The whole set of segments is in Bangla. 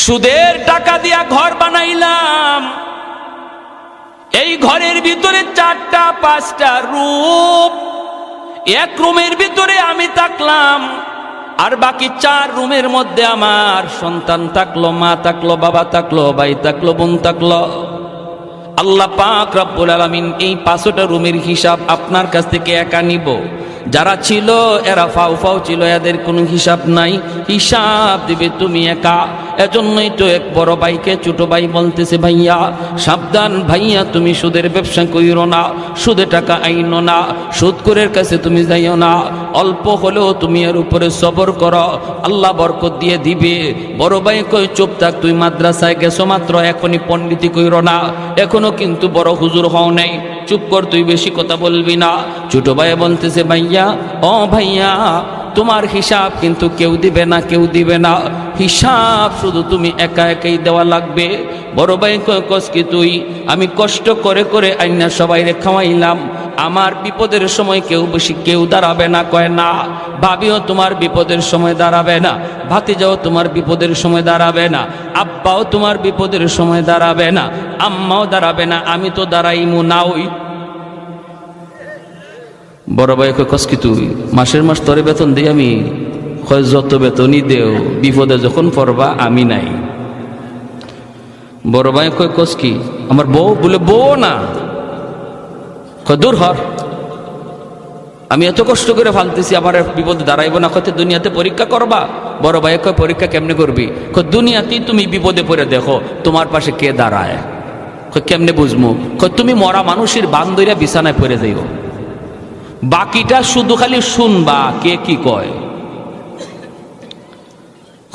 সুদের টাকা দিয়া ঘর বানাইলাম। এই ঘরের ভিতরে চারটা, পাঁচটা রূপ এক রুমের ভিতরে আমি থাকলাম, আর বাকি চার রুমের মধ্যে আমার সন্তান থাকল, মা থাকল, বাবা থাকল, ভাই থাকল, বোন থাকল। আল্লাহ পাক রব্বুল আলামিন এই পাঁচটা রুমের হিসাব আপনার কাছ থেকে একা নিব। যারা ছিল, এরা ফাউ ফাউ ছিল, এদের কোনো হিসাব নাই। হিসাব দিবে, তুমি একা। এজন্যই তো এক বড় ভাইকে ছোট ভাই বলতেছে, ভাইয়া, সাবধান, ভাইয়া, তুমি সুদের ব্যবসা কইরো না, সুদে টাকা আইনো না সুদকুরের কাছে তুমি যাইও না, অল্প হলেও তুমি এর উপরে সবর করো, আল্লাহ বরকত দিয়ে দিবে। বড় ভাই কই চুপ থাক, তুই মাদ্রাসায় গেছো মাত্র, এখনই পণ্ডিতি কইরো না। এখনও কিন্তু বড় হুজুর হও নাই। চুপ কর, তুই বেশি কথা বলবি না। ছোট ভাই বলতেছে, ভাইয়া, ও ভাইয়া তোমার হিসাব কিন্তু কেউ দিবে না, কেউ দিবে না। হিসাব শুধু তুমি একা একাই দেওয়া লাগবে। বড় ভাই কস কি তুই? আমি কষ্ট করে করে আইনা সবাই রে খাওয়াইলাম। আমার বিপদের সময় কেউ বেশি কেউ দাঁড়াবে না, কয় না। ভাবিও তোমার বিপদের সময় দাঁড়াবে না। ভাতিজাও তোমার বিপদের সময় দাঁড়াবে না। আব্বাও তোমার বিপদের সময় দাঁড়াবে না। আম্মাও দাঁড়াবে না। আমি তো দাঁড়াইমু না ওই বড় ভাই কস কি তুই? মাসের মাস তরে বেতন দিই আমি? কয়, যত বেতনই দেও, বিপদে যখন পড়বা, আমি নাই। বড় ভাই কয়, কস কি? আমার বউ বলে, বউ না। কয়, দূর হর আমি এত কষ্ট করে ফালতেছি আমার বিপদে দাঁড়াইব না। কত দুনিয়াতে পরীক্ষা করবা? বড় ভাই কয়, পরীক্ষা কেমনে করবি? কয়, দুনিয়াতেই তুমি বিপদে পড়ে দেখো, তোমার পাশে কে দাঁড়ায়? কেমনে বুঝমু? কয়, তুমি মরা মানুষের বান্ধইরা বিছানায় পড়ে যাইব। বাকিটা শুধু খালি শুনবা কে কি কয়।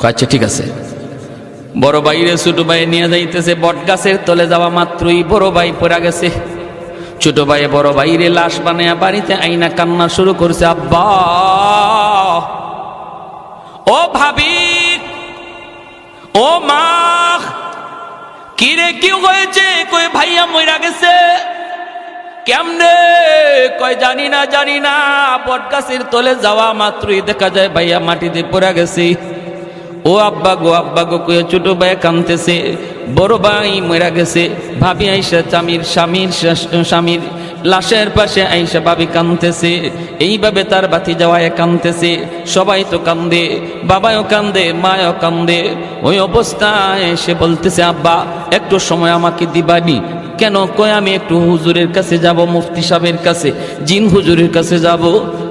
আচ্ছা ঠিক আছে। বড় ভাইরে ছোট ভাই নিয়ে যাইতেছে বট গাছের তলে যাওয়া মাত্রই বড় ভাই পড়া গেছে। ছোট ভাই বড় ভাইরে লাশ বানায়া বাড়িতে আইনা কান্না শুরু করছে আব্বা। ও ভাবি ও মা কিরে কি হয়েছে? কই ভাইয়া মইরা গেছে? কেমনে? কয়, জানি না জানি না, বটগাছের তলে যাওয়া মাত্রই দেখা যায় ভাইয়া মাটিতে পড়ে গেছি। ও আব্বা গো আব্বা গো, কয়ে, ছোট ভাইয়া কানতেছে বড় ভাই মরা গেছে, ভাবি আইসা চামির, স্বামীর স্বামীর লাশের পাশে আইসা ভাবি কানতেছে এইভাবে তার বাতি যাওয়ায় কানতেছে সবাই তো কান্দে বাবাও কান্দে, মায়ও কান্দে। ওই অবস্থায় সে বলতেছে, আব্বা, একটু সময় আমাকে দিবানি। কেন কয় আমি একটু হুজুরের কাছে যাব, মুফতি সাহেবের কাছে, জিন হুজুরের কাছে যাব,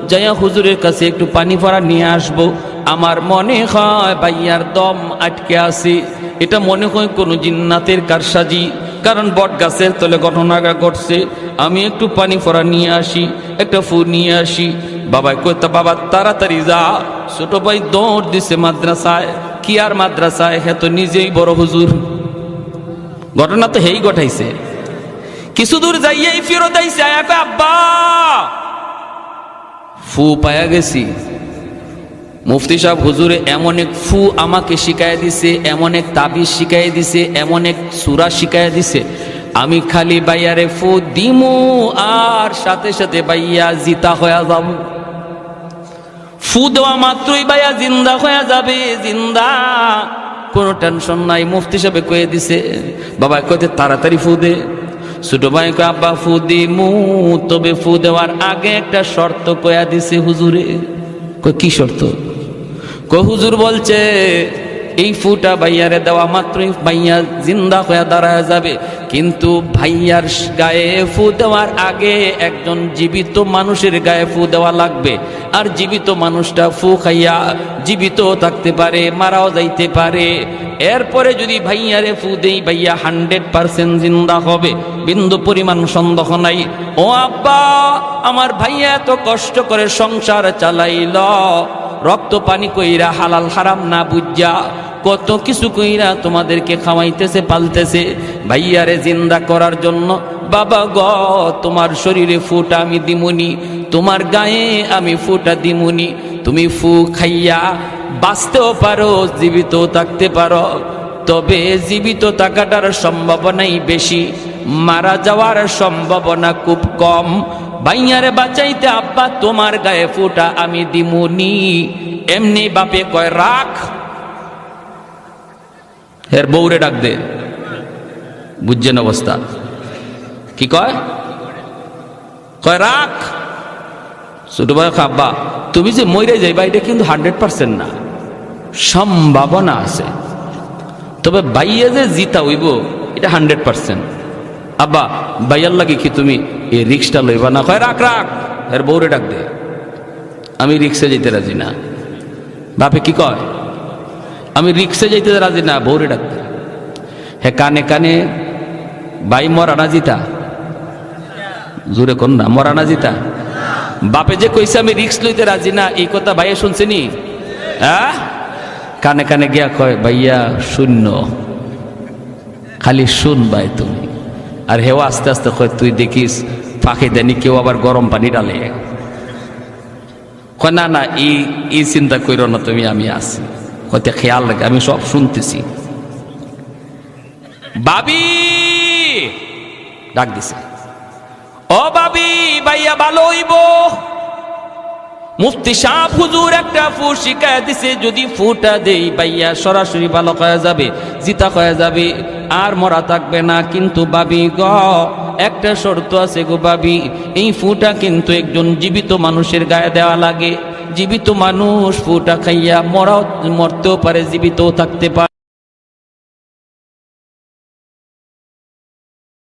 যাইয়া হুজুরের কাছে একটু পানি ভরা নিয়ে আসব। আমার মনে হয় ভাইয়ার দম আটকে আছে। এটা মনে হয় কোনো জিন্নাতের কারসাজি, কারণ বট গাছের তলে ঘটনাটা ঘটছে। আমি একটু পানি ফোড়া নিয়ে আসি, একটা ফু নিয়ে আসি। বাবা কইতা বাবা, তাড়াতাড়ি যা। ছোট ভাই দৌড় দিছে মাদ্রাসায়। কি আর মাদ্রাসায়? হ্যাঁ তো নিজেই বড় হুজুর। ঘটনা তো হেই ঘটাইছে। কিছু দূর যাইয়াই ফেরত আইসে আব্বা! ফু পায়া গেছি। মুফতি সাহেব, হুজুরে, এমন এক ফু আমাকে শিখাই দিছে, এমন এক তাবিজ শিখাই দিছে, এমন এক সুরা শিখাই দিছে। আমি খালি বাইয়ারে ফু দিমু, আর সাথে সাথে বাইয়া জিতা হয়ে যাব। ফু দেওয়া মাত্রই বাইয়া জিন্দা হয়ে যাবে, জিন্দা। কোনো টেনশন নাই, মুফতি সাহেব কয়ে দিছে, বাবা কইতে তাড়াতাড়ি ফু দে। ছোট ভাই কয়, আব্বা, ফু দিমু। তবে ফু দেওয়ার আগে একটা শর্ত কয়া দিছে হুজুরে। কয়, কি শর্ত? কয় হুজুর বলছে, এই ফুটা ভাইয়ারে দেওয়া মাত্রই ভাইয়া জিন্দা হয়ে দাঁড়ায় যাবে। কিন্তু ভাইয়ার গায়ে ফু দেওয়ার আগে একজন জীবিত মানুষের গায়ে ফু দেওয়া লাগবে। আর জীবিত মানুষটা ফু খাইয়া জীবিত থাকতে পারে, মারাও যাইতে পারে। এরপরে যদি ভাইয়ারে ফু দেই, ভাইয়া হান্ড্রেড পার্সেন্ট জিন্দা হবে। বিন্দু পরিমাণ সন্দেহ নাই। ও আব্বা, আমার ভাইয়া এত কষ্ট করে সংসার চালাইল। রক্ত পানি কইরা হালাল হারাম না বুঝা, কত কিছু কইরা তোমাদেরকে খাওয়াইতেছে, পালতেছে। ভাইয়ারে জিন্দা করার জন্য, বাবা গ, তোমার শরীরে ফুটা আমি দিমুনি, তোমার গায়ে আমি ফুটা দিমুনি, তুমি ফু খাইয়া বাঁচতেও পারো, জীবিত থাকতে পারো। তবে জীবিত থাকাটার সম্ভাবনাই বেশি, মারা যাওয়ার সম্ভাবনা খুব কম। ভাইয়ারে বাঁচাইতে আব্বা, তোমার গায়ে ফুটা আমি দিমুনি। এমনি বাপে কয়, রাখ। এর বউরে ডাক দে। বুঝছেন অবস্থা? কি কয়? কয়, রাখ। ছোট ভাই আব্বা, তুমি যে মরে যাইবা, এটা কিন্তু হান্ড্রেড পার্সেন্ট না। সম্ভাবনা আছে। তবে বাইয়ে যে জিতা হইব, এটা হান্ড্রেড পার্সেন্ট। আব্বা বাইয়ার লাগে কি তুমি এই রিক্সটা লইবা না? কয়, রাখ রাখ। এর বউরে ডাক দে। আমি রিক্সে যেতে রাজি না। বাপে কি কয়? আমি রিক্সে যেতে রাজি না, বউরে ডাক দে। হে কানে কানে বাই মরা না জিতা? জোরে কর না, মরা না জিতা? বাপে যে কইছে আমি রিক্স লইতে রাজি না, এই কথা ভাইয়া শুনছেনি হ্যাঁ? কানে কানে গিয়া কয়, ভাইয়া শূন্য। খালি শুন ভাই তুমি। আর হেও আস্তে আস্তে তুই দেখিস ফাঁকে দেনি, কেউ আবার গরম পানি ডালে কয়, না না এই এই চিন্তা করো না, তুমি, আমি আসি কতে খেয়াল রাখে, আমি সব শুনতেছি। বাবি! ডাক দিছে। ও বাবি, ভাইয়া ভালো হইব? মুফতি সাহ হুজুর একটা ফু শিখায় দিছে, যদি ফুটা দেই ভাইয়া সরাসরি ভালো কয়া যাবে, জিতা কয়া যাবে, আর মরা থাকবে না। কিন্তু বাবি গ, একটা শর্ত আছে গো বাবি এই ফুটা কিন্তু একজন জীবিত মানুষের গায়ে দেওয়া লাগে। জীবিত মানুষ ফুটা খাইয়া মরাও, মরতেও পারে, জীবিতও থাকতে পারে।